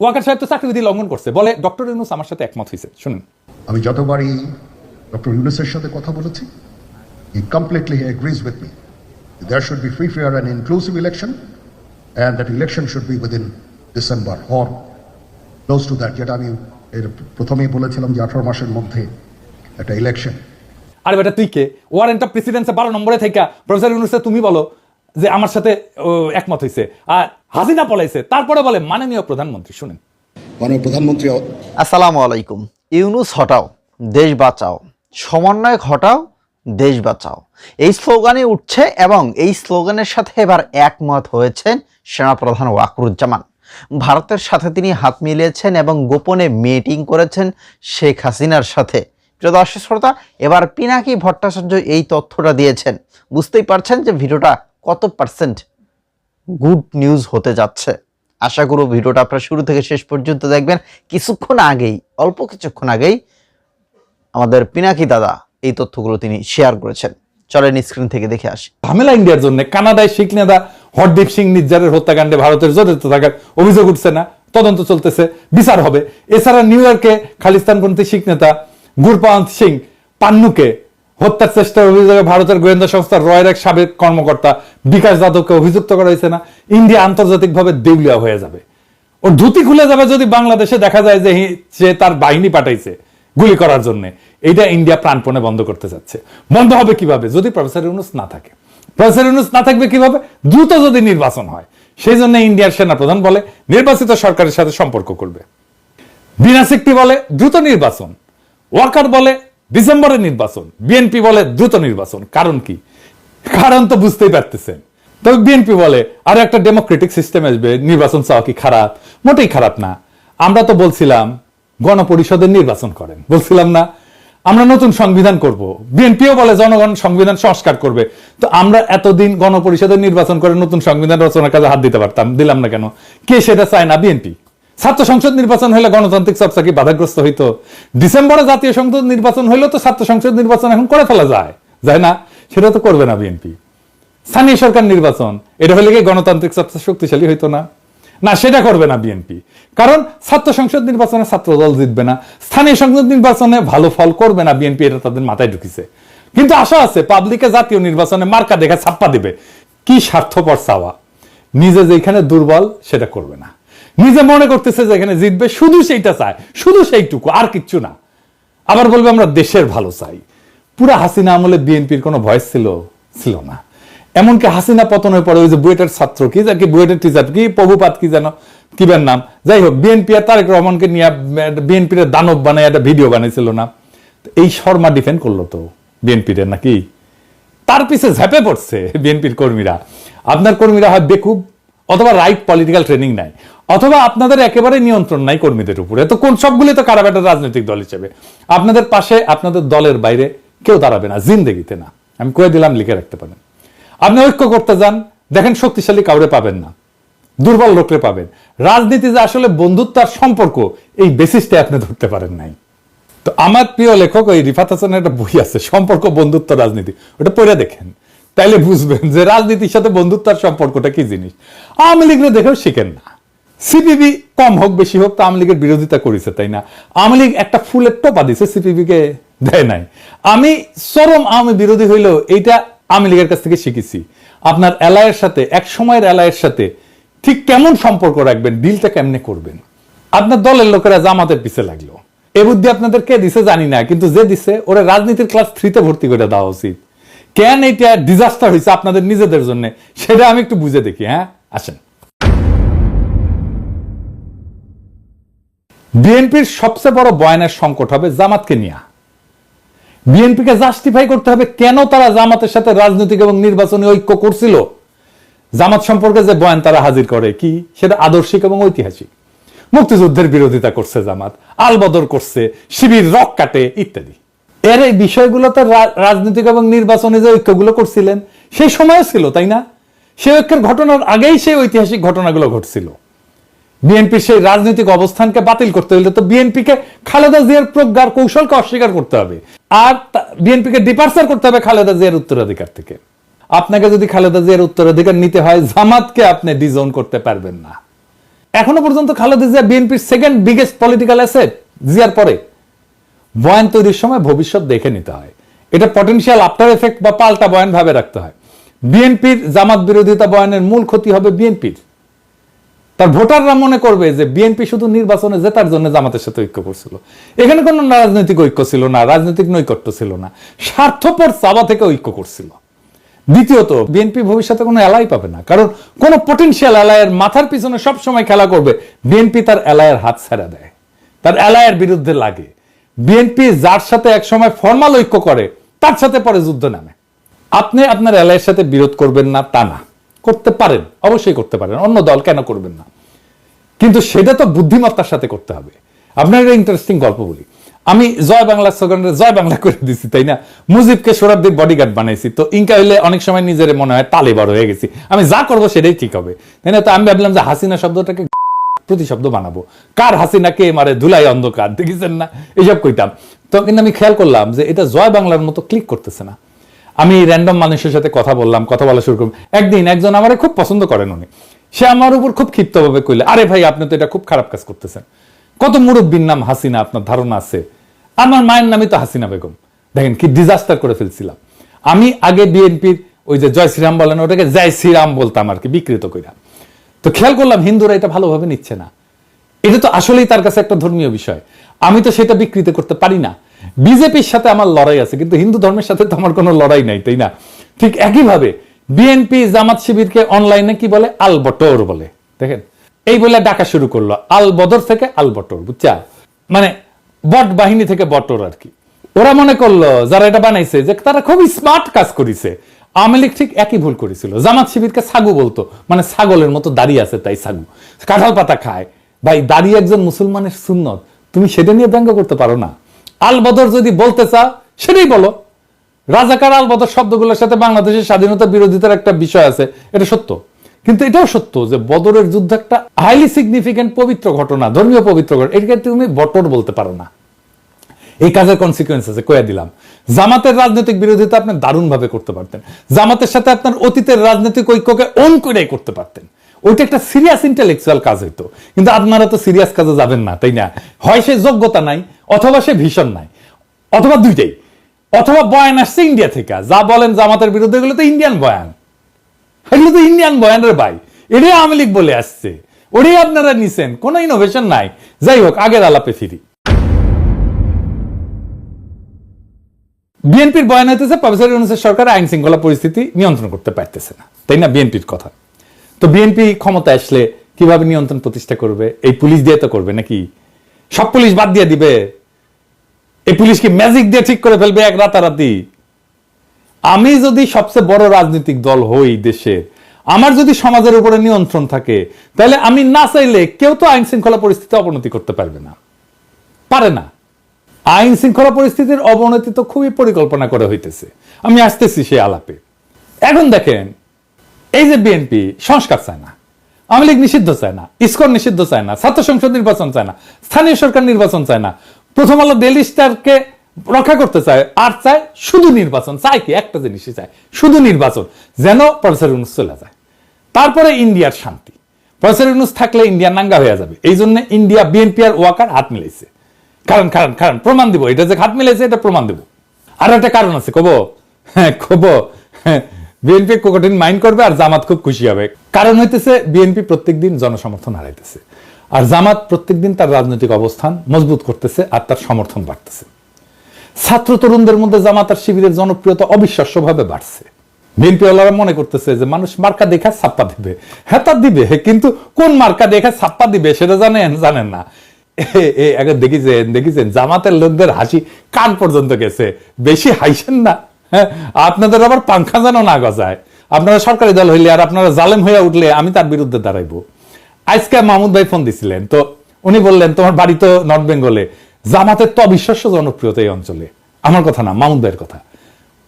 ওয়াকার সাহেব তো চাকরিবিধি লঙ্ঘন করছে। বলে ডক্টর ইউনুস আমার সাথে একমত হয়েছে। শুনুন। আমি যতবারই ডক্টর ইউনুসের সাথে কথা বলেছি he completely agrees with me there should be free fair and inclusive election and that election should be within December or close to that যেটা আমি এর প্রথমেই বলেছিলাম যে আঠারো মাসের মধ্যে একটা ইলেকশন আরে বেটা তুই কে? ওয়ারেন্ট অফ প্রেসিডেন্সে বারো নম্বরে থেকে প্রফেসর ইউনুসে তুমি বলো যে আমার সাথে ও, একমত হয়েছে আর হাসিনা পলাইছে তারপরে বলে মাননীয় প্রধানমন্ত্রী শুনেন। মাননীয় প্রধানমন্ত্রী আসসালামু আলাইকুম। ইউনুস হটাও দেশ বাঁচাও। সমন্বয়ক হটাও দেশ বাঁচাও। এই স্লোগানে উঠছে এবং এই স্লোগানের সাথে এবার একমত হয়েছেন সেনাপ্রধান ওয়াকরুজ্জামান। ভারতের সাথে তিনি হাত মিলিয়েছেন এবং গোপনে মিটিং করেছেন শেখ হাসিনার সাথে। প্রিয় দর্শক শ্রোতা এবার পিনাকি ভট্টাচার্য এই তথ্যটা দিয়েছেন। বুঝতেই পারছেন যে ভিডিওটা কত পার্সেন্ট গুড নিউজ হতে যাচ্ছে? আশা করব ভিডিওটা আপনারা শুরু থেকে শেষ পর্যন্ত দেখবেন। কিছুক্ষণ আগেই, অল্প কিছুক্ষণ আগেই আমাদের পিনাকি দাদা এই তথ্যগুলো তিনি শেয়ার করেছেন। চলেন স্ক্রিন থেকে দেখে আসি। ঝামেলা ইন্ডিয়ার জন্য, কানাডায় শিখ নেতা হরদীপ সিং নির্জারের হত্যাকাণ্ডে ভারতের জড়িত থাকার অভিযোগ উঠছে না। তদন্ত চলতেছে, বিচার হবে। এছাড়া নিউ ইয়র্কে খালিস্তানপন্থী শিখ নেতা গুরপান্ত সিং পান্নুকে হত্যার চেষ্টার অভিযোগে ভারতের গোয়েন্দা সংস্থা রয়ের এক সাবেক কর্মকর্তা বিকাশ যাদবকে অভিযুক্ত করা হয়েছে না। ইন্ডিয়া আন্তর্জাতিকভাবে দেউলিয়া হয়ে যাবে। ওর ধুতি খুলে যাবে যদি বাংলাদেশে দেখা যায় যে সে তার বাহিনী পাঠাইছে গুলি করার জন্য। এটা ইন্ডিয়া প্রাণপণে বন্ধ করতে যাচ্ছে। বন্ধ হবে কীভাবে? যদি প্রফেসর ইউনুস না থাকে। প্রফেসর ইউনুস না থাকবে কীভাবে? দ্রুত যদি নির্বাচন হয়। সেই জন্য ইন্ডিয়ার সেনাপ্রধান বলে, নির্বাচিত সরকারের সাথে সম্পর্ক করবে। বিনা সিকটি বলে, দ্রুত নির্বাচন। ওয়াকার বলে ডিসেম্বরে নির্বাচন বিএনপি বলে দ্রুত নির্বাচন, কারণ কি? কারণ তো বুঝতেই পারতেছেন। তবে বিএনপি বলে, আর একটা ডেমোক্রেটিক সিস্টেম আসবে, নির্বাচন চাওয়া কি খারাপ? মোটেই খারাপ না। আমরা তো বলছিলাম, গণপরিষদের নির্বাচন করেন। বলছিলাম না, আমরা নতুন সংবিধান করব। বিএনপিও বলে, জনগণ সংবিধান সংস্কার করবে। তো আমরা এতদিন গণপরিষদের নির্বাচন করে নতুন সংবিধান রচনার কাজে হাত দিতে পারতাম, দিলাম না কেন? কে সেটা চায় না? বিএনপি ছাত্র সংসদ নির্বাচন হলে গণতান্ত্রিক চর্চা কি বাধাগ্রস্ত হইতো? ডিসেম্বরে জাতীয় সংসদ নির্বাচন হইলে তো ছাত্র সংসদ নির্বাচন এখন করে ফেলা যায়। যায় না? সেটা তো করবে না বিএনপি স্থানীয় সরকার নির্বাচন, এটা হলে কি গণতান্ত্রিক চর্চা শক্তিশালী হইতো না? না, সেটা করবে না বিএনপি কারণ ছাত্র সংসদ নির্বাচনে ছাত্র দল জিতবে না। স্থানীয় সংসদ নির্বাচনে ভালো ফল করবে না বিএনপি এটা তাদের মাথায় ঢুকিছে। কিন্তু আশা আছে, পাবলিকে জাতীয় নির্বাচনে মার্কা দেখে ছাপ্পা দিবে। কি স্বার্থপর চাওয়া? নিজে যেখানে দুর্বল, সেটা করবে না। নিজে মনে করতেছে যেখানে জিতবে, শুধু সেইটা চায়, শুধু সেইটুকু, আর কিচ্ছু না। আবার বলবে, আমরা দেশের ভালো চাই। পুরা হাসিনা আমলে বিএনপির কোনো ভয়েস ছিল ছিল না। এমনকি হাসিনা পতনের পরে ওই যে বুয়েটের ছাত্র, কি যাকে বুয়েটের টিচার কি প্রভুপাত, কি যেন কিবের নাম। যাই হোক, বিএনপি আর তারেক রহমানকে নিয়ে বিএনপির দানব বানায়, একটা ভিডিও বানাইছিল না। এই শর্মা ডিফেন্ড করল তো বিএনপির নাকি? তার পিছে ঝাঁপে পড়ছে বিএনপির কর্মীরা। আপনার কর্মীরা হয় বেকুব, অথবা রাইট পলিটিক্যাল ট্রেনিং নাই অথবা আপনাদের একেবারে নিয়ন্ত্রণ নাই কর্মীদের উপরে। তো কোন সবগুলি তো একটা রাজনৈতিক দল হিসেবে। আপনাদের পাশে, আপনাদের দলের বাইরে কেউ দাঁড়াবে না, জিন্দেগিতে না। আমি কয়ে দিলাম, লিখে রাখতে পারেন। আপনি ঐক্য করতে যান, দেখেন শক্তিশালী কাউরে পাবেন না, দুর্বল লোকরে পাবেন। রাজনীতি যে আসলে বন্ধুত্ব আর সম্পর্ক, এই বেসিসটা আপনি ধরতে পারেন নাই। তো আমার প্রিয় লেখক, ওই রিফাত হাসানের একটা বই আছে, সম্পর্ক, বন্ধুত্ব, রাজনীতি। ওটা পড়ে দেখেন। তাইলে বুঝবেন যে রাজনীতির সাথে বন্ধুত্ব আর সম্পর্কটা কি জিনিস। আওয়ামী লীগরে দেখেও শিখেন না। সিপিবি কম হোক, বেশি হোক, তো আওয়ামী লীগের বিরোধিতা করেছে, তাই না? আওয়ামী লীগ একটা ফুলের টোপা দিছে সিপিবি কে দেয় নাই। আমি চরম আওয়ামী বিরোধী হইলেও এইটা আওয়ামী লীগের কাছ থেকে শিখেছি। আপনার এলায়ের সাথে, এক সময়ের এলায়ের সাথে ঠিক কেমন সম্পর্ক রাখবেন, ডিলটা কেমনে করবেন? আপনার দলের লোকেরা জামাতের পিছে লাগল। এ বুদ্ধি আপনাদের কে দিছে জানি না, কিন্তু যে দিছে, ওরা রাজনীতির ক্লাস থ্রিতে ভর্তি করে দেওয়া উচিত। কেন এটা ডিজাস্টার হয়েছে আপনাদের নিজেদের জন্য, সেটা আমি একটু বুঝে দেখি হ্যাঁ? আসেন। বিএনপির সবচেয়ে বড় বয়ানের সংকট হবে জামাতকে নিয়ে। বিএনপিকে জাস্টিফাই করতে হবে কেন তারা জামাতের সাথে রাজনৈতিক এবং নির্বাচনী ঐক্য করছিল। জামাত সম্পর্কে যে বয়ান তারা হাজির করে কি? সেটা আদর্শিক এবং ঐতিহাসিক। মুক্তিযুদ্ধের বিরোধিতা করছে জামাত, আলবদর করছে, শিবির রক কাটে ইত্যাদি। এর এই বিষয়গুলোতে রাজনৈতিক এবং নির্বাচনী যে ঐক্যগুলো করছিলেন, সেই সময়ও ছিল, তাই না? সেই ঐক্যের ঘটনার আগেই সেই ঐতিহাসিক ঘটনাগুলো ঘটছিল। বিএনপির সেই রাজনৈতিক অবস্থানকে বাতিল করতে হলে তো বিএনপিকে খালেদা জিয়ার প্রজ্ঞার কৌশলকে অস্বীকার করতে হবে। আর বিএনপিকে ডিপার্চার করতে হবে খালেদা জিয়ার উত্তরাধিকার থেকে। আপনাকে যদি খালেদা জিয়ার উত্তরাধিকার নিতে হয়, জামাতকে আপনি ডিজোন করতে পারবেন না। এখনও পর্যন্ত খালেদা জিয়া বিএনপির সেকেন্ড বিগেস্ট পলিটিক্যাল অ্যাসেট জিয়ার পরে। বয়ান তৈরির সময় ভবিষ্যৎ দেখে নিতে হয়। এটা পটেনশিয়াল আফটার এফেক্ট বা পাল্টা বয়ান ভাবে রাখতে হয়। বিএনপির জামাত বিরোধিতা বয়ানের মূল ক্ষতি হবে বিএনপির। তার ভোটাররা মনে করবে যে বিএনপি শুধু নির্বাচনে জেতার জন্য জামাতের সাথে ঐক্য করছিল। এখানে কোনো রাজনৈতিক ঐক্য ছিল না, রাজনৈতিক নৈকট্য ছিল না। স্বার্থপর চাবা থেকে ঐক্য করছিল। দ্বিতীয়ত, বিএনপি ভবিষ্যতে কোনো এলাই পাবে না, কারণ কোন পটেনশিয়াল এলায়ের মাথার পিছনে সব সময় খেলা করবে। বিএনপি তার এলায়ের হাত ছেড়ে দেয়। তার এলায়ের বিরুদ্ধে লাগে। বিএনপি যার সাথে একসময় ফর্মাল ঐক্য করে, তার সাথে পরে যুদ্ধ নামে। আপনি আপনার এলায়ের সাথে বিরোধ করবেন না, তা না। করতে পারেন, অবশ্যই করতে পারেন, অন্য দল কেন করবেন না? কিন্তু সেটা তো বুদ্ধিমত্তার সাথে করতে হবে। আপনার একটা ইন্টারেস্টিং গল্প বলি। আমি জয় বাংলা স্লোগানের জয় বাংলা করে দিছি, তাই না? মুজিবকে সোরাবদের বডিগার্ড বানাইছি, তো ইনকা হইলে অনেক সময় নিজের মনে হয় তালে বড় হয়ে গেছি। আমি যা করব সেটাই ঠিক হবে। তাই না? তো আমি ভাবলাম যে হাসিনা শব্দটাকে প্রতিশব্দ বানাবো। কার হাসিনা কে মারে ধুলাই অন্ধকার, দেখেছেন না? এইসব কইতাম। তো কিন্তু আমি খেয়াল করলাম যে এটা জয় বাংলার মতো ক্লিক করতেছে না। আমি র্যান্ডম মানুষের সাথে কথা বললাম, কথা বলা শুরু করলাম। একদিন একজন আমারে খুব পছন্দ করেন উনি। সে আমার উপর খুব ক্ষিপ্তভাবে কইলে, আরে ভাই, আপনি তো এটা খুব খারাপ কাজ করতেছেন। কত মুরব্বীর নাম হাসিনা, আপনার ধারণা আছে? আমার মায়ের নামই তো হাসিনা বেগম। দেখেন কি ডিজাস্টার করে ফেলছিলাম। আমি আগে বিএনপির ওই যে জয় শ্রীরাম বলেন, ওটাকে জয় শ্রীরাম বলতাম আর কি, বিকৃত কইরা। তো খেয়াল করলাম, হিন্দুরা এটা ভালোভাবে নিচ্ছে না। এটা তো আসলেই তার কাছে একটা ধর্মীয় বিষয়। আমি তো সেটা বিকৃত করতে পারি না। বিজেপির সাথে আমার লড়াই আছে, কিন্তু হিন্দু ধর্মের সাথে তো আমার কোনো লড়াই নাই, তাই না? ঠিক একইভাবে বিএনপি জামাত শিবিরকে অনলাইনে কি বলে? আল বটর বলে। দেখেন, এই বলে ডাকা শুরু করল, আল বদর থেকে আল বটর বুঝছা মানে বট বাহিনী থেকে বটর আর কি। ওরা মনে করল, যারা এটা বানাইছে, যে তারা খুব স্মার্ট কাজ করেছে। আওয়ামী লীগ ঠিক একই ভুল করেছিল। জামাত শিবিরকে ছাগু বলতো মানে ছাগলের মতো দাঁড়িয়ে আছে তাই ছাগু। কাঁঠাল পাতা খায়। ভাই, দাঁড়িয়ে একজন মুসলমানের সুন্নত, তুমি সেটা নিয়ে ব্যঙ্গ করতে পারো না। আল বদর যদি বলতে চাও, সেটাই বলো। রাজাকার আল বদর শব্দগুলোর সাথে বাংলাদেশের স্বাধীনতা বিরোধিতার একটা বিষয় আছে, এটা সত্য। কিন্তু এটাও সত্য যে বদরের যুদ্ধ একটা হাইলি সিগনিফিকেন্ট পবিত্র ঘটনা, ধর্মীয় পবিত্র ঘটনা। এটাকে তুমি বটর বলতে পারো না। এই কাজের কনসিকুয়েন্স আছে কয়ে দিলাম। জামাতের রাজনৈতিক বিরোধিতা আপনি দারুণভাবে করতে পারতেন। জামাতের সাথে আপনার অতীতের রাজনৈতিক ঐক্যকে অন করে করতে পারতেন। ওইটা একটা সিরিয়াস ইন্টেলেকচুয়াল কাজ হইতো। কিন্তু আপনারা তো সিরিয়াস কাজে যাবেন না, তাই না? হয় সে যোগ্যতা নাই, অথবা সে ভীষণ নাই, অথবা দুইটাই। অথবা বয়ান আসছে ইন্ডিয়া থেকে। যা বলেন জামাতের বিরুদ্ধে, এগুলো তো ইন্ডিয়ান বয়ান। এগুলো তো ইন্ডিয়ান বয়ানের ভাই। এটাই আওয়ামী লীগ বলে আসছে। ওটাই আপনারা নিছেন, কোনো ইনোভেশন নাই। যাই হোক, আগের আলাপে ফিরি। বিএনপির বয়ান হইতেছে, প্রফেসর ইউনুসের সরকার আইন শৃঙ্খলা পরিস্থিতি নিয়ন্ত্রণ করতে পারতেছে না। তাই না, বিএনপির কথা? তো বিএনপি ক্ষমতা আসলে কীভাবে নিয়ন্ত্রণ প্রতিষ্ঠা করবে? এই পুলিশ দিয়ে তো করবে নাকি? সব পুলিশ বাদ দিয়ে দিবে। এই পুলিশ কি ম্যাজিক দিয়ে ঠিক করে ফেলবে এক রাতারাতি। আমি যদি সবচেয়ে বড় রাজনৈতিক দল হই দেশে, আমার যদি সমাজের উপরে নিয়ন্ত্রণ থাকে, তাহলে আমি না চাইলে কেউ তো আইন শৃঙ্খলা পরিস্থিতি অবনতি করতে পারবে না। পারে না। আইন শৃঙ্খলা পরিস্থিতির অবনতি তো খুবই পরিকল্পনা করে হইতেছে। আমি আসতেছি সে আলাপে। এখন দেখেন এই যে বিএনপি সংস্কার চায় না। আওয়ামী লীগ নিষিদ্ধ চায় না, ইস্কন নিষিদ্ধ চায় না, ছাত্র সংসদ নির্বাচন চায় না, স্থানীয় সরকার নির্বাচন চায় না। প্রথম আলো ডেলি স্টারকে রক্ষা করতে চায়, আর চায় শুধু নির্বাচন, চায় কি? একটা জিনিসই চায়, শুধু নির্বাচন, যেন প্রফেসর ইউনুস চলে যায়। তারপরে ইন্ডিয়ার শান্তি। প্রফেসর ইউনুস থাকলে ইন্ডিয়া নাঙ্গা হয়ে যাবে। এই জন্য ইন্ডিয়া বিএনপি আর ওয়াকার হাত মিলাইছে। কারণ কারণ কারণ, প্রমাণ দিব, এটা যে হাত মিলাইছে, এটা প্রমাণ দিব। আর একটা কারণ আছে, কব? হ্যাঁ কব? বিএনপি কঠিন মাইন্ড করবে আর জামাত খুব খুশি হবে। কারণ হইতেছে, বিএনপি প্রত্যেকদিন জনসমর্থন হারাইতেছে। আর জামাত প্রত্যেকদিন তার রাজনৈতিক অবস্থান মজবুত করতেছে আর তার সমর্থন বাড়তেছে। ছাত্র তরুণদের মধ্যে জামাত আর শিবিরের জনপ্রিয়তা অবিশ্বাস্যভাবে বাড়ছে। বিএনপি ওয়ালারা মনে করতেছে যে, মানুষ মার্কা দেখা ছাপ্পা দিবে। হ্যাঁ তা দিবে কিন্তু কোন মার্কা দেখা ছাপ্পা দিবে সেটা জানেন জানেন না। এ- দেখিছেন দেখিছেন, জামাতের লোকদের হাসি কান পর্যন্ত গেছে। বেশি হাইছেন না। আপনাদের আবার পাংখা যেন না গজায়। আপনারা সরকারি দল হইলে আর আপনারা জালেম হয়ে উঠলে আমি তার বিরুদ্ধে দাঁড়াইবো। আজকে মাহমুদ ভাই ফোন দিছিলেন, তো উনি বললেন, তোমার বাড়ি তো নর্থ বেঙ্গলে। জামাতের তো অবিশ্বাস্য জনপ্রিয়তা এই অঞ্চলে। আমার কথা না, মাহমুদ ভাইয়ের কথা।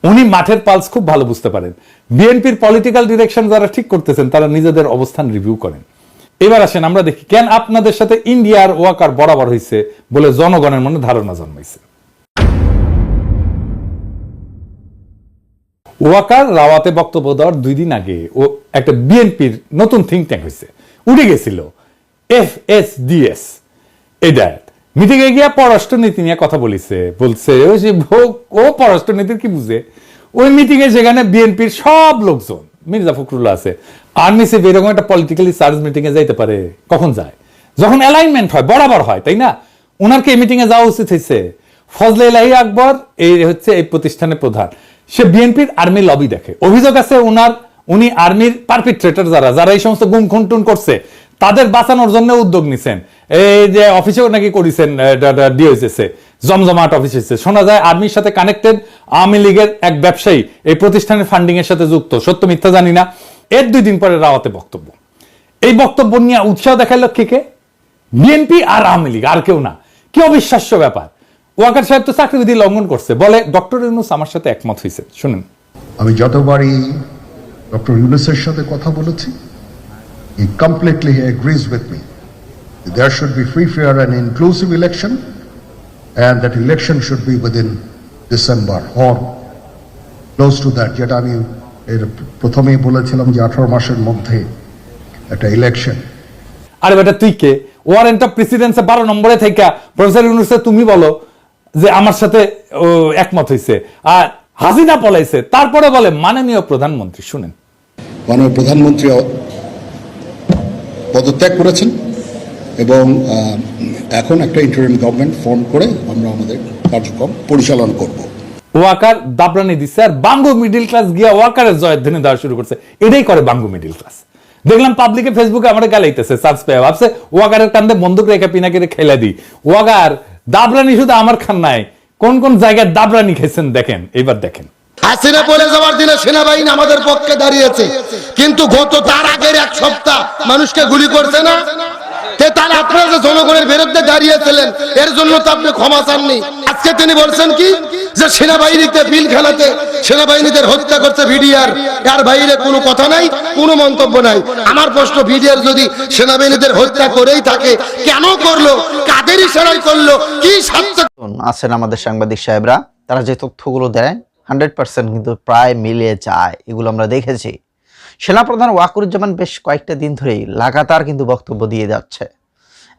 উনি মাঠের পালস খুব ভালো বুঝতে পারেন। বিএনপির পলিটিক্যাল ডিরেকশন যারা ঠিক করতেছেন, তারা নিজেদের অবস্থান রিভিউ করেন। এবার আসেন, আমরা দেখি, কেন আপনাদের সাথে ইন্ডিয়ার ওয়াকার বরাবর হয়েছে বলে জনগণের মনে ধারণা জন্মাইছে। ওয়াকার রাওয়াতে বক্তব্য দেওয়ার দুই দিন আগে ও একটা বিএনপির নতুন থিঙ্ক ট্যাঙ্ক হয়েছে উড়ে গেছিল এফ এস ডিএস এটা মিটিং এ গিয়া পররাষ্ট্রনীতি নিয়ে কথা বলিছে, বলছে যে ভোগ- ও পররাষ্ট্রনীতির কি বুঝে? ওই মিটিং এ যেখানে বিএনপির সব লোকজন, মির্জা ফখরুল্লাহ আছে আর্মি চিফ এরকম একটা পলিটিক্যালি চার্জ মিটিংয়ে যাইতে পারে, কখন যায়? যখন অ্যালাইনমেন্ট হয়, বরাবর হয়, তাই না? ওনার কি এই মিটিং এ যাওয়া উচিত হয়েছে ফজলে ইলাহি আকবর, এই হচ্ছে এই প্রতিষ্ঠানের প্রধান। সে বিএনপির আর্মি লবি দেখে। অভিযোগ আছে ওনার উনি আর্মির পারপিট্রেটর যারা যারা এই সমস্ত গুম খুনটুন করছে, তাদের বাঁচানোর জন্য উদ্যোগ নিছেন। এই যে অফিসেও নাকি করেছেন ডিওএসএসে জমজমাট অফিস হয়েছে শোনা যায় আর্মির সাথে কানেক্টেড আওয়ামী লীগের এক ব্যবসায়ী এই প্রতিষ্ঠানের ফান্ডিং এর সাথে যুক্ত। সত্য মিথ্যা জানি না। এর দুই দিন পরে রাওয়াতে বক্তব্য। এই বক্তব্য নিয়ে উৎসাহ দেখাইল কে? বিএনপি আর আওয়ামী লীগ, আর কেউ না। কি অবিশ্বাস্য ব্যাপার। ওয়াকার সাহেব তো চাকরিবিধি লঙ্ঘন করছে। বলে ডক্টর ইউনুস আমার সাথে একমত হয়েছে। শুনুন। আমি যতবারই ডক্টর ইউনুসের সাথে কথা বলেছি he completely agrees with me there should be free fair and inclusive election and that election should be within December or close to that যেটা আমি এর প্রথমেই বলেছিলাম যে আঠারো মাসের মধ্যে একটা ইলেকশন আরে বেটা তুই কে? ওয়ারেন্ট অফ প্রেসিডেন্সে বারো নম্বরে থেকে প্রফেসর ইউনুসে তুমি বলো যে আমার সাথে একমত হয়েছে আর হাসিনা পলাইছে তারপরে বলে মাননীয় প্রধানমন্ত্রী শুনেন। মাননীয় প্রধানমন্ত্রী পদত্যাগ করেছেন এবং এখন একটা ইন্টারিম গভর্নমেন্ট ফর্ম করে আমরা আমাদের কার্যক্রম পরিচালনা করব। ওয়াকার দাবরানি দিচ্ছে আর বাঙ্গু মিডিল ক্লাস গিয়া ওয়াকারের জয়ধ্বনি দেওয়া শুরু করছে। এটাই করে বাঙ্গু মিডিল ক্লাস দেখলাম পাবলিকে ফেসবুকে আমার গালাইতেছে চার্জ পেয়ে ভাবছে ওয়াকারের কান্দে বন্দুক রেখে পিনাকে খেলা দি ওয়াকার দাবরানি শুধু আমার খান নাই। কোন কোন জায়গায় দাবরানি খেয়েছেন দেখেন এবার দেখেন। হাসিনা বলে যাওয়ার দিনে সেনাবাহিনী আমাদের পক্ষে দাঁড়িয়েছে। কিন্তু গত তার আগের এক সপ্তাহ মানুষকে গুলি করছে না। তাহলে আপনারা যে জনগণের বিরুদ্ধে দাঁড়িয়েছিলেন, এর জন্য তো আপনি ক্ষমা চাননি। আজকে তিনি বলছেন কি? যে সেনাবাহিনীতে বিল খেলাতে সেনাবাহিনীদের হত্যা করছে ভিডিআর এর বাইরে কোনো কথা নাই, কোনো মন্তব্য নাই। আমার প্রশ্ন ভিডিআর যদি সেনাবাহিনীদের হত্যা করেই থাকে, কেন করল? কাদের ইশারায় করল? কি আছেন আমাদের সাংবাদিক সাহেবরা, তারা যে তথ্যগুলো দেয়, হান্ড্রেড পার্সেন্ট কিন্তু প্রায় মিলিয়ে যায়। এগুলো আমরা দেখেছি। সেনাপ্রধান ওয়াকুরুজ্জামান বেশ কয়েকটা দিন ধরেই লাগাতার কিন্তু বক্তব্য দিয়ে যাচ্ছে।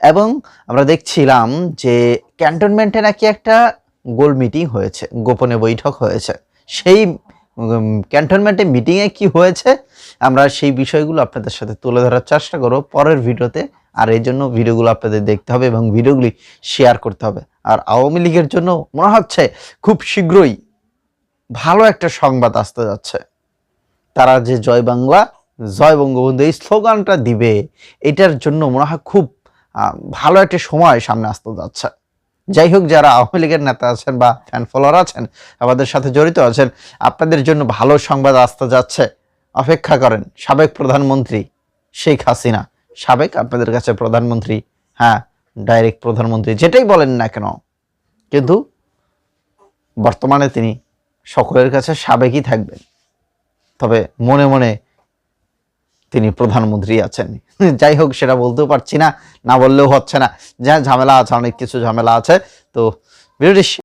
এবং আমরা দেখছিলাম যে ক্যান্টনমেন্টে নাকি একটা গোল মিটিং হয়েছে, গোপনে বৈঠক হয়েছে। সেই ক্যান্টনমেন্টে মিটিংয়ে কি হয়েছে, আমরা সেই বিষয়গুলো আপনাদের সাথে তুলে ধরার চেষ্টা করব পরের ভিডিওতে। আর এই জন্য ভিডিওগুলো আপনাদের দেখতে হবে এবং ভিডিওগুলি শেয়ার করতে হবে। আর আওয়ামী লীগের জন্য মনে হচ্ছে খুব শীঘ্রই ভালো একটা সংবাদ আসতে যাচ্ছে। তারা যে জয় বাংলা, জয় বঙ্গবন্ধু, এই স্লোগানটা দিবে, এটার জন্য মনে হয় খুব ভালো একটা সময় সামনে আসতে যাচ্ছে। যাই হোক, যারা আওয়ামী লীগের নেতা আছেন বা ফ্যান ফলোয়ার আছেন, আমাদের সাথে জড়িত আছেন, আপনাদের জন্য ভালো সংবাদ আসতে যাচ্ছে। অপেক্ষা করেন, সাবেক প্রধানমন্ত্রী শেখ হাসিনা। সাবেক আপনাদের কাছে প্রধানমন্ত্রী হ্যাঁ ডাইরেক্ট প্রধানমন্ত্রী, যেটাই বলেন না কেন, কিন্তু বর্তমানে তিনি সকলের কাছে সাবেকই থাকবেন। তবে মনে মনে তিনি প্রধানমন্ত্রী আছেন। যাই হোক, সেটা বলতেও পারছি না না বললেও হচ্ছে না। যা ঝামেলা আছে, অনেক কিছু ঝামেলা আছে। তো ভিডিওটি